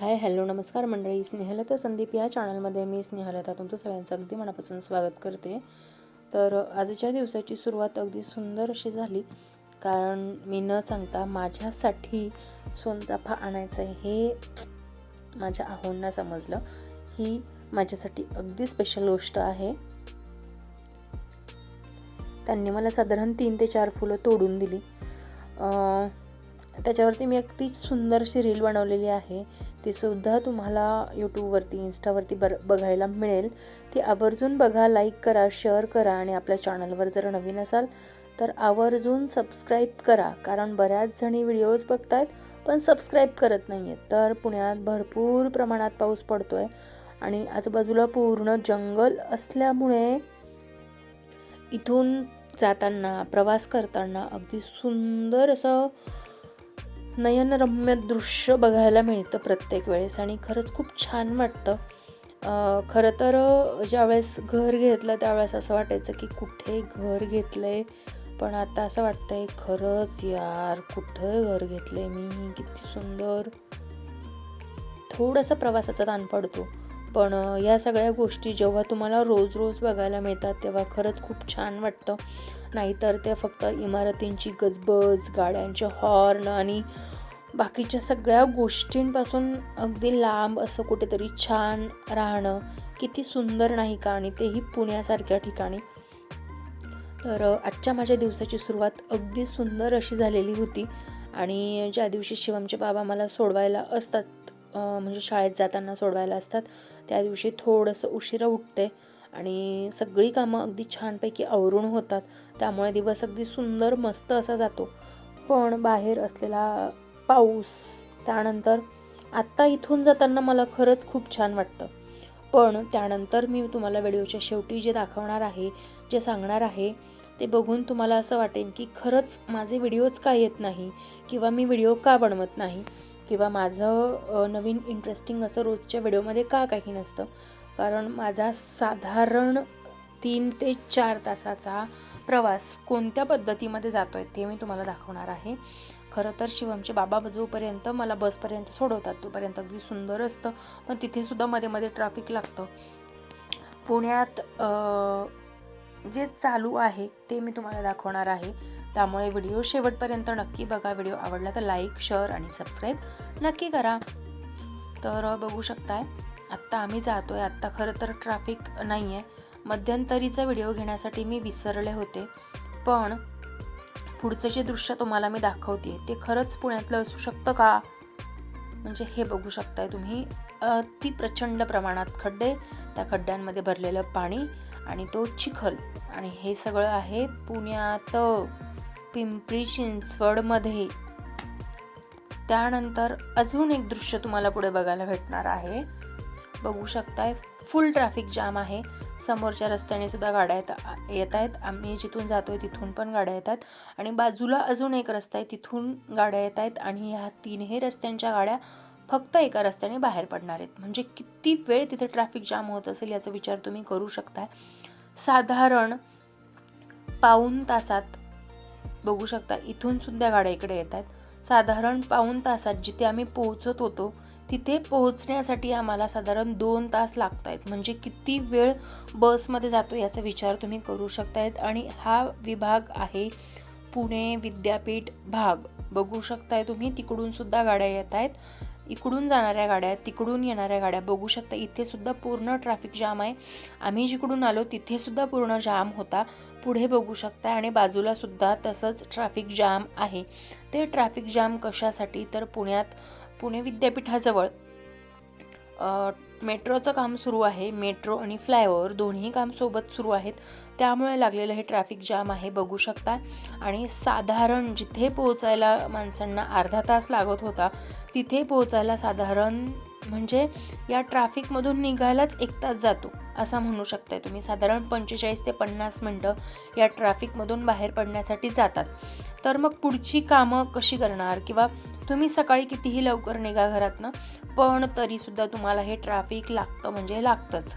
Hi hello नमस्कार मंडळी. स्नेहलता संदीप या चॅनलमध्ये मी स्नेहलता. तुमचं सगळ्यांचं अगदी मनापासून स्वागत करते. तर आजच्या दिवसाची सुरुवात अगदी सुंदर अशी झाली. कारण मी न सांगता माझ्यासाठी सोनचाफा आणायचं आहे हे माझ्या आहोंना समजलं. ही माझ्यासाठी अगदी स्पेशल गोष्ट आहे. त्यांनी मला साधारण तीन ते चार फुलं तोडून दिली. त्याच्यावरती मी अगदी सुंदरशी रील बनवलेली आहे. तीसुद्धा तुम्हाला यूट्यूबवरती इन्स्टावरती बर बघायला मिळेल. ती आवर्जून बघा लाईक करा शेअर करा आणि आपल्या चॅनलवर जर नवीन असाल तर आवर्जून सबस्क्राईब करा. कारण बऱ्याच जणी व्हिडिओज बघतायत पण सबस्क्राईब करत नाही आहेत तर पुण्यात भरपूर प्रमाणात पाऊस पडतो आहे आणि आजूबाजूला पूर्ण जंगल असल्यामुळे इथून जाताना प्रवास करताना अगदी सुंदर असं नयनरम्य दृश्य बघायला मिळतं प्रत्येक वेळेस आणि खरंच खूप छान वाटतं. खरं तर ज्यावेळेस घर घेतलं त्यावेळेस असं वाटायचं की कुठे घर घेतलं आहे पण आता असं वाटतं आहे खरंच यार कुठं घर घेतलं आहे मी? किती सुंदर. थोडासा प्रवासाचा ताण पडतो. पण या सगळ्या गोष्टी जेव्हा तुम्हाला रोज रोज बघायला मिळतात तेव्हा खरंच खूप छान वाटतं. नाहीतर ते फक्त इमारतींची गजबज गाड्यांचे हॉर्न आणि बाकीच्या सगळ्या गोष्टींपासून अगदी लांब असं कुठेतरी छान राहणं किती सुंदर नाही का? आणि तेही पुण्यासारख्या ठिकाणी. तर आजच्या माझ्या दिवसाची सुरुवात अगदी सुंदर अशी झालेली होती. आणि ज्या दिवशी शिवमचे बाबा मला सोडवायला असतात म्हणजे शाळेत जाताना सोडवायला असतात त्या दिवशी थोडंसं उशिरा उठते. आणि सगळी कामं अगदी छानपैकी आवरून होतात. त्यामुळे दिवस अगदी सुंदर मस्त असा जातो. पण बाहेर असलेला पाऊस त्यानंतर आत्ता इथून जाताना मला खरंच खूप छान वाटतं. पण त्यानंतर मी तुम्हाला व्हिडिओच्या शेवटी जे दाखवणार आहे जे सांगणार आहे ते बघून तुम्हाला असं वाटेल की खरंच माझे व्हिडिओज का येत नाही किंवा मी व्हिडिओ का बनवत नाही किंवा माझं नवीन इंटरेस्टिंग असं रोजच्या व्हिडिओमध्ये का काही नसतं. कारण माझा साधारण तीन ते चार तासाचा प्रवास कोणत्या पद्धतीमध्ये जातो आहे ते मी तुम्हाला दाखवणार आहे. खरं तर शिवमचे बाबा जोपर्यंत मला बसपर्यंत सोडवतात. तोपर्यंत अगदी सुंदर असतं. पण तिथेसुद्धा मध्ये मध्ये ट्रॅफिक लागतं. पुण्यात जे चालू आहे ते मी तुम्हाला दाखवणार आहे. त्यामुळे व्हिडिओ शेवटपर्यंत नक्की बघा. व्हिडिओ आवडला तर लाईक शेअर आणि सबस्क्राईब नक्की करा. तर बघू शकताय आत्ता आम्ही जातो आहे आत्ता खरं तर ट्रॅफिक नाही आहे मध्यंतरीचा व्हिडिओ घेण्यासाठी मी विसरले होते. पण पुढचं जे दृश्य तुम्हाला मी दाखवते ते खरंच पुण्यातलं असू शकतं का? म्हणजे हे बघू शकताय तुम्ही. अति प्रचंड प्रमाणात खड्डे त्या खड्ड्यांमध्ये भरलेलं पाणी आणि तो चिखल. आणि हे सगळं आहे पुण्यात पिंपरी चिंचवडमध्ये. त्यानंतर अजून एक दृश्य तुम्हाला पुढे बघायला भेटणार आहे. बघू शकताय फुल ट्रॅफिक जाम आहे. समोरच्या रस्त्याने सुद्धा गाड्या येत येत आहेत. आम्ही जिथून जातोय तिथून पण गाड्या येतात आणि बाजूला अजून एक रस्ता आहे. तिथून गाड्या येत आहेत आणि ह्या तीनही रस्त्यांच्या गाड्या फक्त एका रस्त्याने बाहेर पडणार आहेत. म्हणजे किती वेळ तिथे ट्रॅफिक जाम होत असेल याचा विचार तुम्ही करू शकताय. साधारण पाऊण तासात बघू शकता. इथून सुद्धा गाड्या इकडे येत आहेत. साधारण पाऊण तासात जिथे आम्ही पोहोचत होतो तिथे पोहोचण्यासाठी आम्हाला साधारण दोन तास लागत आहेत म्हणजे किती वेळ बसमध्ये जातो याचा विचार तुम्ही करू शकतायत. आणि हा विभाग आहे पुणे विद्यापीठ भाग. बघू शकताय तुम्ही तिकडून सुद्धा गाड्या येत आहेत इकडून जाणाऱ्या गाड्या तिकडून येणाऱ्या गाड्या बघू शकता इथे सुद्धा पूर्ण ट्रॅफिक जाम आहे. आम्ही जिकडून आलो तिथे सुद्धा पूर्ण जाम होता. पुढे बघू शकता आणि बाजूला सुद्धा तसंच ट्रॅफिक जाम आहे. ते ट्रॅफिक जाम कशासाठी? तर पुण्यात पुणे विद्यापीठाजवळ मेट्रोचं काम सुरू आहे. मेट्रो आणि फ्लायओव्हर दोन्ही काम सोबत सुरू आहेत. त्यामुळे लागलेलं हे ट्रॅफिक जाम आहे बघू शकता. आणि साधारण जिथे पोहोचायला माणसांना अर्धा तास लागत होता तिथे पोहोचायला साधारण म्हणजे या ट्रॅफिकमधून निघायलाच एक तास जातो असा म्हणू शकताय तुम्ही. साधारण पंचेचाळीस ते पन्नास मिनटं या ट्रॅफिकमधून बाहेर पडण्यासाठी जातात. तर मग पुढची कामं कशी करणार? किंवा तुम्ही सकाळी कितीही लवकर निघा घरातनं पण तरीसुद्धा तुम्हाला हे ट्रॅफिक लागतं म्हणजे लागतंच.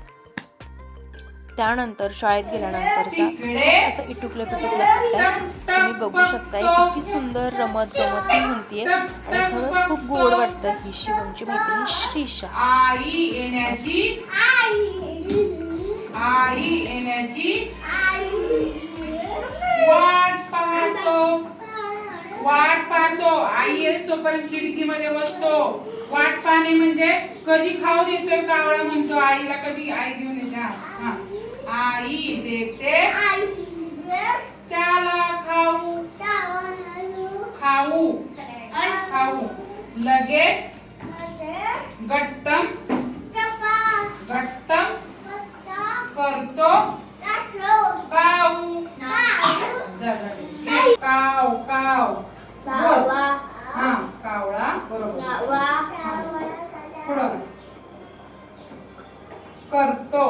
त्यानंतर शाळेत गेल्यानंतरचा असं इटुकल्या पिटुकल्या अभ्यास तुम्ही बघू शकताय. किती सुंदर रमत गमत ती म्हणतीये. आणि खरंच खूप गोड वाटतं ही शिवमची मैत्रीण श्रीषा आई येण्याची. वाट पाहतो. आई येस तोपर्यंत खिडकीमध्ये बसतो. वाट पाहणे म्हणजे कधी खाऊ देतोय कावळा म्हणतो. आईला कधी आई घेऊन येते. आई देते. त्याला खाऊ. खाऊ. खाऊ. लगेच गट्टम गट्टम करतो. काऊ काव काव बोल. हा कावळा बरोबर पुढं करतो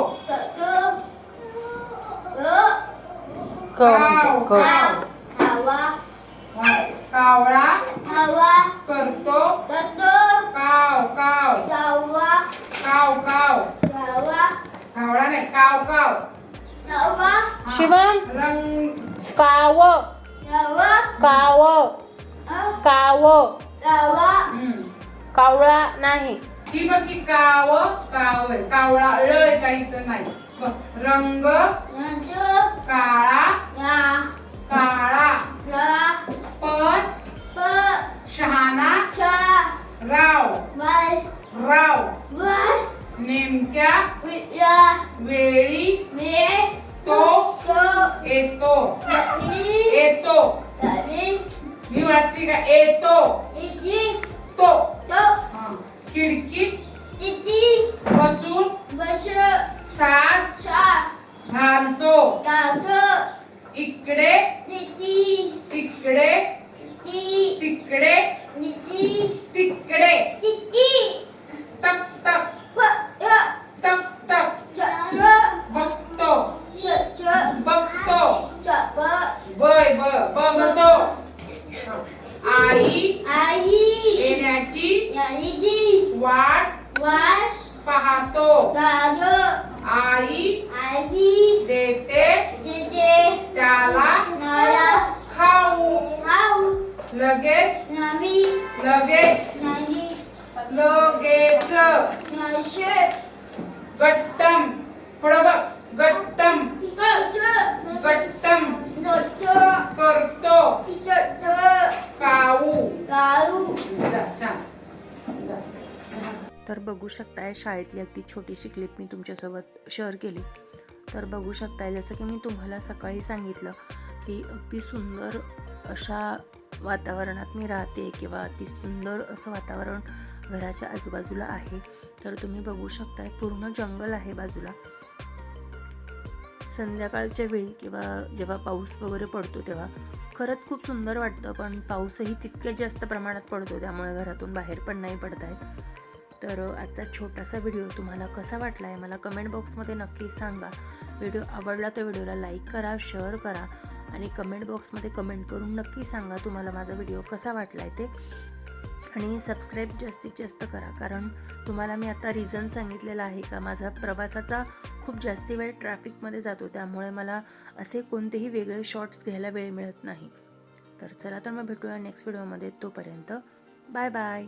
क म्हणते क काव हा. कावळा करतो काव काव काव काव कावळा नाही काव काव हा. शिवम रंग काव काव काव हम्म. कावळा नाही. ही बघ की काव काव. कावळा ळ काहीच नाही. बघ. रंग. काळा. काळा. पण शहाणा. राव. राव. नेमक्या. वेळी. तो. येतो. येतो. वाटते का? येतो तो. हा. खिडकीत बसून. साथ घालतो. इकडे. तिकडे. तिकडे. तिकडे. टक टक टक टक बघतो. बघतो. बय ब. बघतो. आई. येण्याची वाट पाहतो. आई देते. त्याला तर बघू शकताय शाळेतली अगदी छोटीशी क्लिप मी तुमच्यासोबत शेअर केली. तर बघू शकताय जसं की मी तुम्हाला सकाळी सांगितलं की अगदी सुंदर अशा वातावरणात मी राहते किंवा अति सुंदर असं वातावरण घराच्या आजूबाजूला आहे. तर तुम्ही बघू शकताय पूर्ण जंगल आहे बाजूला. संध्याकाळच्या वेळी किंवा जेव्हा पाऊस वगैरे पडतो तेव्हा खरंच खूप सुंदर वाटतं पण पाऊसही तितक्या जास्त प्रमाणात पडतो त्यामुळे घरातून बाहेर पण नाही पडत आहेत तर आजचा छोटासा व्हिडिओ तुम्हाला कसा वाटला आहे मला कमेंट बॉक्समध्ये नक्की सांगा. व्हिडिओ आवडला तर व्हिडिओला लाईक करा शेअर करा आणि कमेंट बॉक्समध्ये कमेंट करून नक्की सांगा तुम्हाला माझा व्हिडिओ कसा वाटला आहे ते. आणि सबस्क्राईब जास्तीत जास्त करा कारण तुम्हाला मी आता रिझन सांगितलेला आहे का माझा प्रवासाचा खूप जास्ती वेळ ट्रॅफिकमध्ये जातो त्यामुळे मला असे कोणतेही वेगळे शॉर्ट्स घ्यायला वेळ मिळत नाही. तर चला तर मग भेटूया नेक्स्ट व्हिडिओमध्ये तोपर्यंत. Bye bye